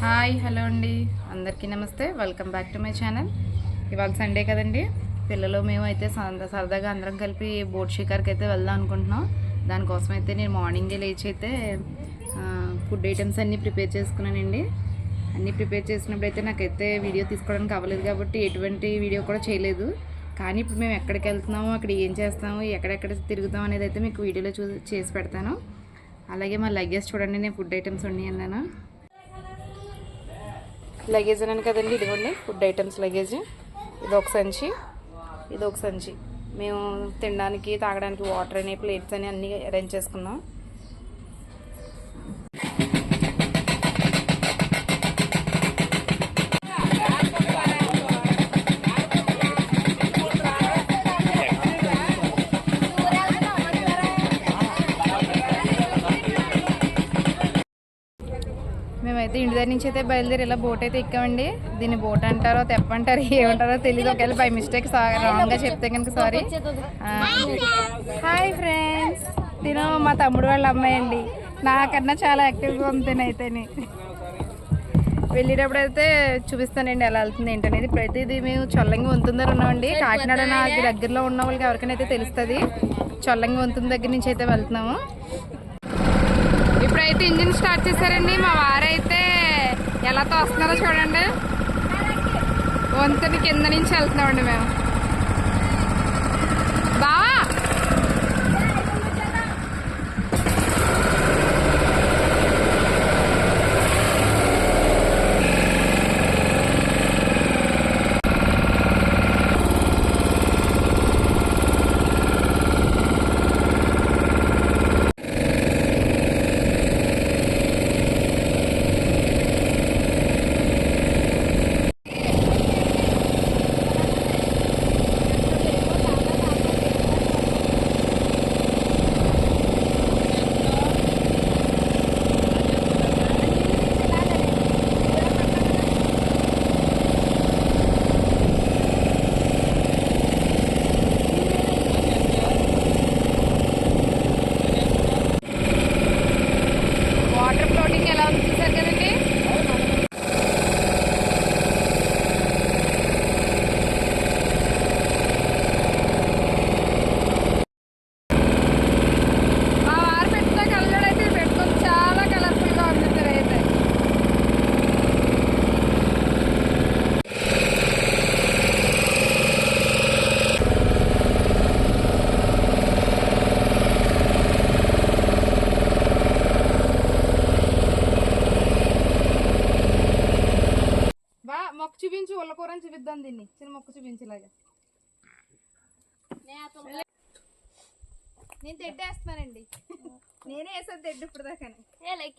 Hi hello అండి. అందరికీ నమస్తే. Welcome back to my channel ఇవాళ సండే కదండి. పిల్లలు మేము అయితే సరదాగా అందరం కలిపి బోట్ షికార్కి అయితే వెళ్దాం అనుకుంటున్నాం. దానికోసం అయితే నేను మార్నింగే లేచి అయితే ఫుడ్ ఐటమ్స్ అన్నీ ప్రిపేర్ చేసుకున్నానండి. అన్నీ ప్రిపేర్ చేసినప్పుడు అయితే నాకైతే వీడియో తీసుకోవడానికి అవ్వలేదు కాబట్టి ఎటువంటి వీడియో కూడా చేయలేదు. కానీ ఇప్పుడు మేము ఎక్కడికి వెళ్తున్నాము అక్కడ ఏం చేస్తాము ఎక్కడెక్కడ తిరుగుతాం అనేది అయితే మీకు వీడియోలో చూ చేసి పెడతాను. అలాగే మా లగేజ్ చూడండి నేను ఫుడ్ ఐటమ్స్ ఉన్నాయి అన్నాను. లగేజ్ అన్నాను కదండి ఇదిగోండి. ఫుడ్ ఐటమ్స్ లగేజ్ ఇది ఒక సంచి. ఇది ఒక సంచి. మేము తినడానికి తాగడానికి వాటర్ అని ప్లేట్స్ అని అన్నీ అరేంజ్ చేసుకున్నాం. అయితే ఇంటి దగ్గర నుంచి అయితే బయలుదేరి ఇలా బోట్ అయితే ఎక్కామండి. దీన్ని బోట్ అంటారో తెప్పంటారో ఏమంటారో తెలియదు ఒకవేళ బై మిస్టేక్ రాంగ్గా చెప్తే కనుక సారీ హాయ్ ఫ్రెండ్స్ తిను మా తమ్ముడు వాళ్ళ అమ్మాయి అండి. నాకన్నా చాలా యాక్టివ్గా ఉంది తినైతేనే వెళ్ళేటప్పుడు అయితే చూపిస్తానండి ఎలా వెళ్తుంది ఏంటనేది ఇప్పుడైతే ఇది మేము చొల్లంగి వంతుందర ఉన్నామండి. కాకినాడ నాకు దగ్గరలో ఉన్న వాళ్ళకి ఎవరికైనా అయితే తెలుస్తుంది. చొల్లంగి వంతున దగ్గర నుంచి అయితే వెళ్తున్నాము. ఇప్పుడైతే ఇంజిన్ స్టార్ట్ చేశారండి. మా వారైతే ఎలా తోస్తున్నారో చూడండి. వంతుని కింద నుంచి వెళ్తున్నామండి మేము బావా వాటర్ ఫ్లోటింగ్ ఎలా ఉంది చూసారు కదండి మా వారు పెట్టిన కళ్ళజోడు అయితే ఇది పెట్టుకొని చాలా కలర్ఫుల్గా ఉంది సార్ అయితే బా మొక్క చూపించు చూపిద్దాం దీన్ని. చిన్న మొక్క చూపించు ఇలాగా నేను తెడ్డేస్తానండి నేనే వేసాను తెడ్డు ఇప్పుడు దాకా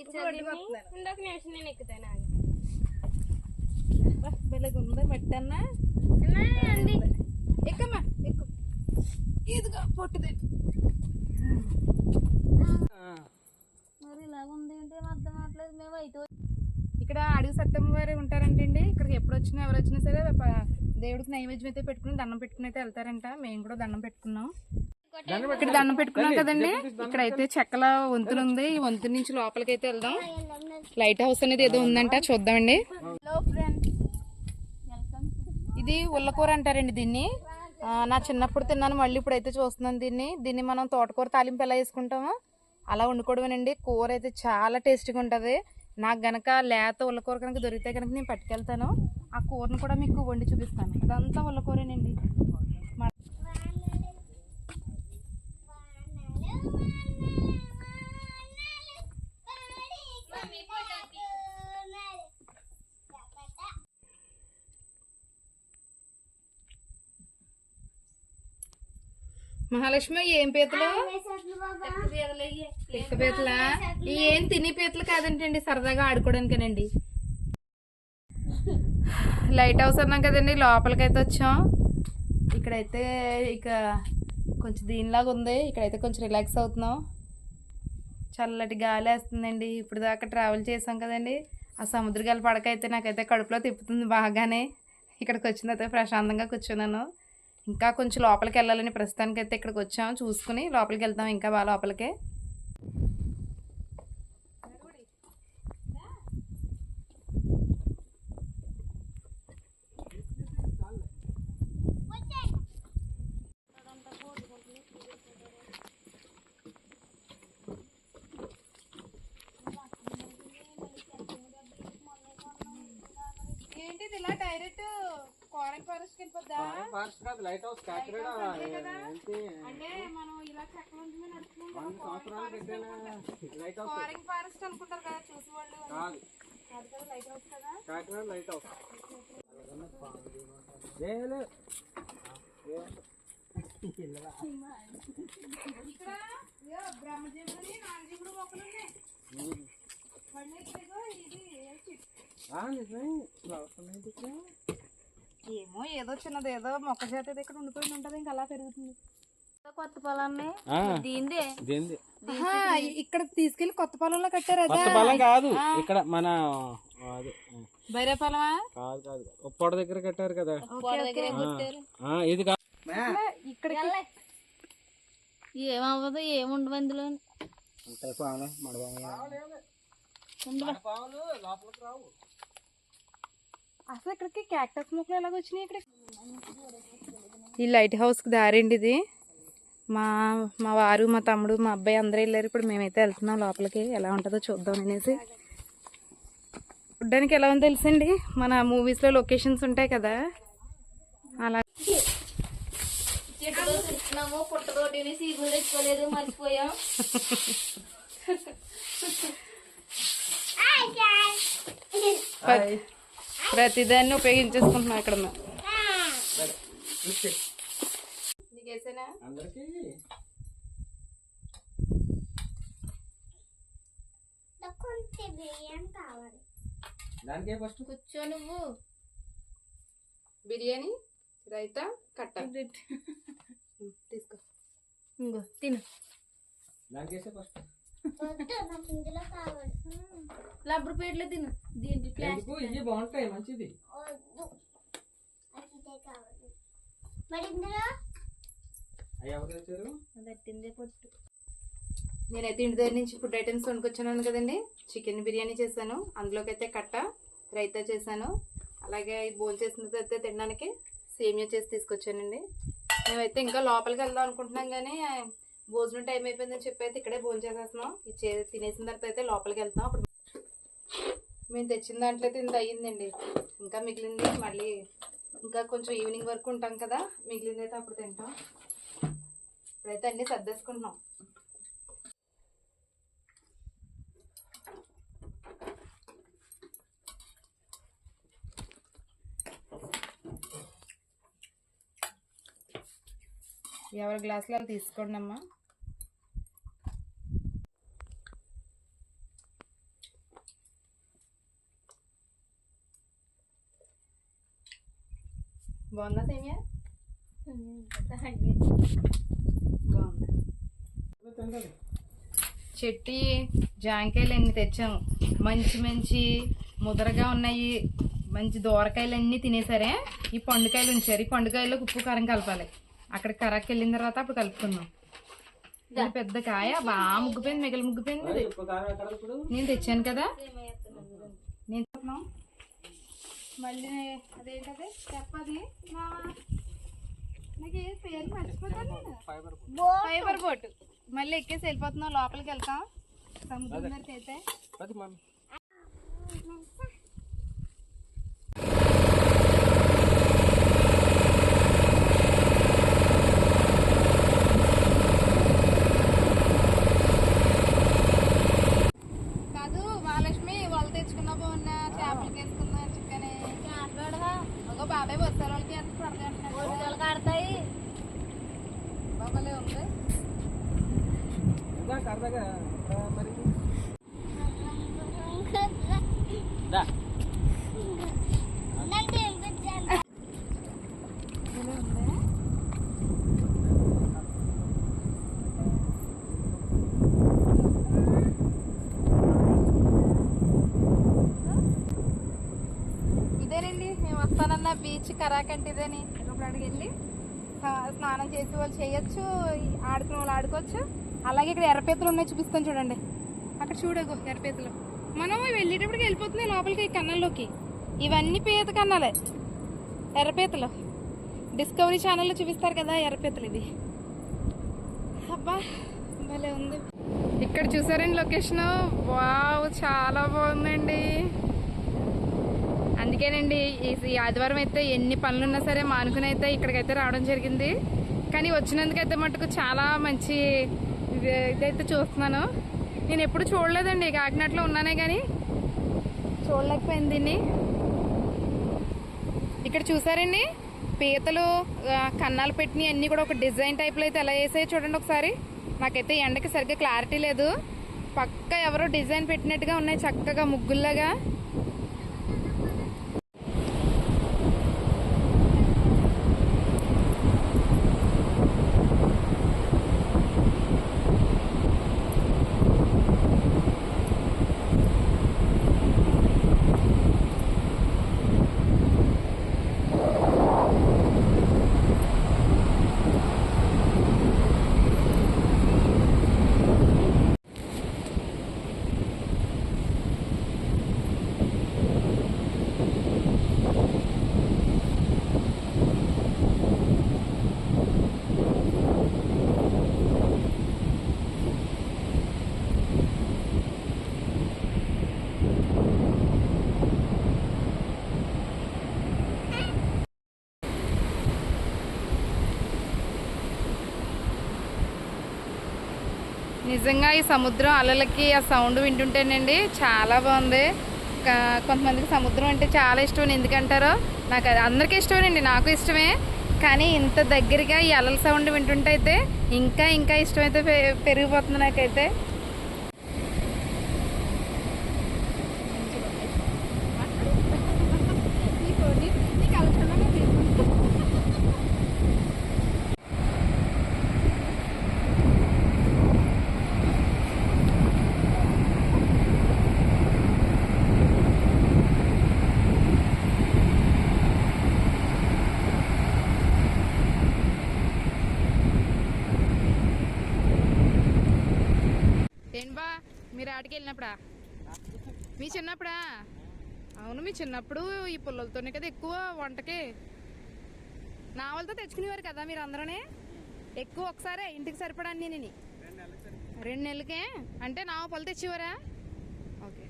ఇంకొక నిమిషం నేను ఎక్కుతాను? బెల్లగా ఉందా మట్టి అన్నా అండి. ఎక్కమ్మా ఎక్కు. ఇదిగో పొట్టుదే మరి ఇలాగ ఉంది అంటే అర్థం అవట్లేదు మేము అయితే ఇక్కడ అడుగు సత్తమ్మ వారు ఉంటారంటండి. ఇక్కడికి ఎప్పుడు వచ్చినా ఎవరు వచ్చినా సరే దేవుడికి నైవేద్యం అయితే పెట్టుకుని దండం పెట్టుకుని అయితే వెళ్తారంట. మేము కూడా దండం పెట్టుకున్నాం. ఇక్కడ దండం పెట్టుకున్నాం కదండి. ఇక్కడ అయితే చెక్కల వంతులు ఉంది. ఈ వంతు నుంచి లోపలికి అయితే వెళ్దాం లైట్ హౌస్ అనేది ఏదో ఉందంట. చూద్దామండి. ఇది ఉల్లకూర అంటారండి దీన్ని. నా చిన్నప్పుడు తిన్నాను మళ్ళీ ఇప్పుడు అయితే చూస్తున్నాను దీన్ని. దీన్ని మనం తోటకూర తాలింపు ఎలా వేసుకుంటామో అలా వండుకోవడమేనండి. కూర అయితే చాలా టేస్టీగా ఉంటుంది. నాకు గనక లేత ఉల్లకూర కనుక దొరికితే కనుక నేను పట్టుకెళ్తాను. ఆ కూరను కూడా మీకు వండి చూపిస్తాను. ఇదంతా ఉల్లకూరేనండి మ- మహాలక్ష్మి ఏం పీతలు? పిక్క పీతలా ఏం తిని పీతలు కాదంటండి సరదాగా ఆడుకోవడానికేనండి. లైట్ హౌస్ అన్నాం కదండి లోపలికైతే వచ్చాం. ఇక్కడైతే ఇక కొంచెం దీనిలాగా ఉంది ఇక్కడైతే కొంచెం రిలాక్స్ అవుతున్నాం. చల్లటి గాలి వేస్తుందండి ఇప్పుడు దాకా ట్రావెల్ చేసాం కదండి. ఆ సముద్ర గాలి పడక అయితే నాకైతే కడుపులో తిప్పుతుంది బాగానే. ఇక్కడికి వచ్చిన తర్వాత ప్రశాంతంగా కూర్చున్నాను. ఇంకా కొంచెం లోపలికి వెళ్ళాలని ప్రస్తుతానికి అయితే ఇక్కడికి వచ్చాము చూసుకుని లోపలికి వెళ్తాం ఇంకా బాగా లోపలికే. ఇలా డైరెక్ట్ కోరన్ ఫారెస్ట్ వెళ్ళిపోద్దా? ఫారెస్ట్ కాదు లైట్ హౌస్ కాకినాడ ఏంటి? అంటే మనం ఇలా చెక్కల మీద నడుచుకుంటాం వంద సంవత్సరాలు పెట్టిన? లైట్ హౌస్ కోరింగ్ ఫారెస్ట్ అనుకుంటారు కదా చూసి వాళ్ళు కాదు. కాదు కదా లైట్ హౌస్ కదా? Kakinada lighthouse. లేదు ఇక్కడ ఇదిగో బ్రహ్మజీవులని నాగజీవుడు మొక్కలు ఉన్నాయి ఇది ఏ చెట్టు. ఏమో ఏదో చిన్నది ఏదో మొక్క చేత ఇక్కడ ఉండిపోయి ఉంటది ఇంకా అలా పెరుగుతుంది. కొత్త పొలాన్ని ఆ, దీంది. దేంది. ఇక్కడ తీసుకెళ్ళి కొత్త పొలంలో కట్టారు కొత్త పొలం కాదు ఇక్కడ మన అదే బైరే పొలమా? కాదు కాదు ఉప్పాడ దగ్గర కట్టారు కదా. పొడ దగ్గర ఆ, ఇది కాదు ఇక్కడ ఏమవ్వదు ఏముండవు అందులో. ఉంటాయి లోపలికి రావు. అసలు ఇక్కడికి క్యాక్టస్ మొక్కలు ఎలాగ వచ్చినాయి ఇక్కడ ఈ లైట్ హౌస్కి దారండి ఇది. మా మా వారు మా తమ్ముడు మా అబ్బాయి అందరూ వెళ్ళారు. ఇప్పుడు మేమైతే వెళ్తున్నాం లోపలికి. ఎలా ఉంటుందో చూద్దాం అనేసి. చూడ్డానికి ఎలా ఉందో తెలుసండి? మన మూవీస్లో లొకేషన్స్ ఉంటాయి కదా. అలా మర్చిపోయాం. ప్రతిదాన్ని ఉపయోగించేసుకుంటున్నాం ఇక్కడ మేము. నీకేసేనా అందరికి. దానికే ఫస్ట్? కూర్చో నువ్వు. బిర్యానీ రైతా కట్ట. తీసుకో. ఇంకో తిను. దానికేసే ఫస్ట్? లబ్బర్ పేర్లు తిను. ప్లాస్టిక్ ఎందుకు? ఇవి బాగుంటాయి మంచిది. అవి ఎవరు తెచ్చారు? పెట్టిందే పొట్టు. నేనైతే ఇంటి దగ్గర నుంచి ఫుడ్ ఐటమ్స్ వండుకొచ్చాను కదండి. చికెన్ బిర్యానీ చేశాను. అందులోకి అయితే కట్ట రైతా చేశాను. అలాగే భోజనం చేసిన తర్వాత తినడానికి సేమియా చేసి తీసుకొచ్చానండి. మేమైతే ఇంకా లోపలికి వెళ్దాం అనుకుంటున్నాం కానీ భోజనం టైం అయిపోయిందని చెప్పి అయితే ఇక్కడే భోజనం చేసేస్తున్నాం. ఇచ్చే తినేసిన తర్వాత అయితే లోపలికి వెళ్తాం అప్పుడు మేము తెచ్చిన దాంట్లో అయితే ఇంత అయ్యిందండి. ఇంకా మిగిలింది మళ్ళీ ఇంకా కొంచెం ఈవినింగ్ వరకు ఉంటాం కదా మిగిలింది అయితే అప్పుడు తింటాం. ఇప్పుడైతే అన్నీ సర్దేసుకుంటున్నాం. ఎవరి గ్లాసులు అలా తీసుకోండి అమ్మా. బాగుందా సేమియా? చెట్టి జాంకాయలు అన్ని తెచ్చాము. మంచి మంచి ముదరగా ఉన్నాయి. మంచి దోరకాయలు అన్నీ తినేసరే. ఈ పండుకాయలు ఉంచారు. ఈ పండుకాయల్లో ఉప్పు కారం కలపాలి. అక్కడ కరాకి వెళ్ళిన తర్వాత అప్పుడు కలుపుకుందాం. ఇది పెద్ద కాయ బాగా ముగ్గిపోయింది మిగిలి ముగ్గిపోయింది. నేను తెచ్చాను కదా. నేను. మళ్ళీ అదేంటది? చెప్పది. Fibre boat. మళ్ళీ ఎక్కేసి వెళ్ళిపోతున్నాం లోపలికి వెళ్తాం. సముద్రం దగ్గరికి అయితే అది మన కాదు మహాలక్ష్మి వాళ్ళు తెచ్చుకున్న బాగున్న చేపలకి వేసుకున్న చికెన్ ఒక బాబాయ్ వస్తారు వాళ్ళకి ఎంత పడతాయి రోజులు ఆడతాయి బాబాలే ఉంది సరదాగా మరి. ఇదేనండి మేము వస్తానన్న బీచ్ కరాకంటే ఇదేని. ఇప్పుడు అడిగి వెళ్ళి స్నా- స్నానం చేసి వాళ్ళు చేయొచ్చు ఆడుకునే వాళ్ళు ఆడుకోవచ్చు. అలాగే ఇక్కడ ఎర్రపీతలు ఉన్నాయి చూపిస్తాను చూడండి. అక్కడ చూడగో ఎర్రపీతలు. మనం వెళ్ళేటప్పటికి వెళ్ళిపోతున్నాయి లోపలికి ఈ కన్నాల్లోకి. ఇవన్నీ పీత కన్నాలే. ఎర్రపీతలు. డిస్కవరీ ఛానల్లో చూపిస్తారు కదా ఎర్రపీతలు ఇవి. అబ్బా భలే ఉంది. ఇక్కడ చూసారండి లొకేషన్ వావ్ చాలా బాగుందండి. అందుకేనండి ఈ ఆదివారం అయితే ఎన్ని పనులు ఉన్నా సరే మానుకుని అయితే ఇక్కడికైతే రావడం జరిగింది. కానీ వచ్చినందుకైతే మటుకు చాలా మంచి ఇదైతే చూస్తున్నాను. నేను ఎప్పుడు చూడలేదండి కాకినాడలో ఉన్నానే కానీ చూడలేకపోయింది దీన్ని. ఇక్కడ చూసారండి? పీతలు కన్నాలు పెట్టినవి అన్నీ కూడా ఒక డిజైన్ టైప్లో అయితే ఎలా వేసాయో చూడండి ఒకసారి. నాకైతే ఎండకి సరిగ్గా క్లారిటీ లేదు. పక్క ఎవరో డిజైన్ పెట్టినట్టుగా ఉన్నాయి చక్కగా ముగ్గుల్లాగా. నిజంగా ఈ సముద్రం అలలకి ఆ సౌండ్ వింటుంటేనండి చాలా బాగుంది. కొంతమందికి సముద్రం అంటే చాలా ఇష్టం ఎందుకంటారో నాకు అది అందరికీ ఇష్టమేనండి నాకు ఇష్టమే. కానీ ఇంత దగ్గరగా ఈ అలల సౌండ్ వింటుంటే అయితే ఇంకా ఇంకా ఇష్టమైతే పె- పెరిగిపోతుంది నాకైతే. మీరు వెళ్ళినప్పుడా మీ చిన్నప్పుడా? అవును మీ చిన్నప్పుడు ఈ పుల్లలతోనే కదా ఎక్కువ వంటకి. నావలతో తెచ్చుకునేవారు కదా మీరు అందరూనే ఎక్కువ ఒకసారే ఇంటికి సరిపడా నేను రెండు నెలలకే? అంటే నావ పళ్ళు తెచ్చేవారా? ఓకే.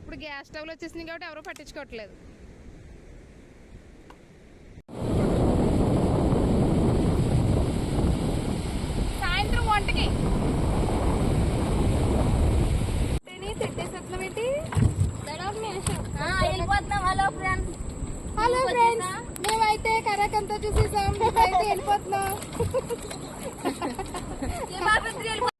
ఇప్పుడు గ్యాస్ స్టవ్లు వచ్చేసినాయి కాబట్టి ఎవరూ పట్టించుకోవట్లేదు. సాయంత్రం వంటకి ఆ, వెళ్ళిపోతున్నాం హలో ఫ్రెండ్స్ హలో ఫ్రెండ్స్ మేమైతే కరెక్ట్ అంతా చూసేసాం. మేమైతే వెళ్ళిపోతున్నాం.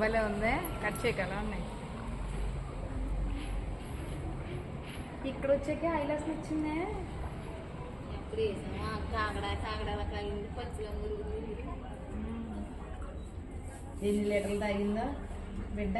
భలే ఉంది. కట్ చేయగల ఉన్నాయి. ఇక్కడ వచ్చాక ఐలాస్ వచ్చిందే ఎన్ని లీటర్లు తాగిందో? బిడ్డ.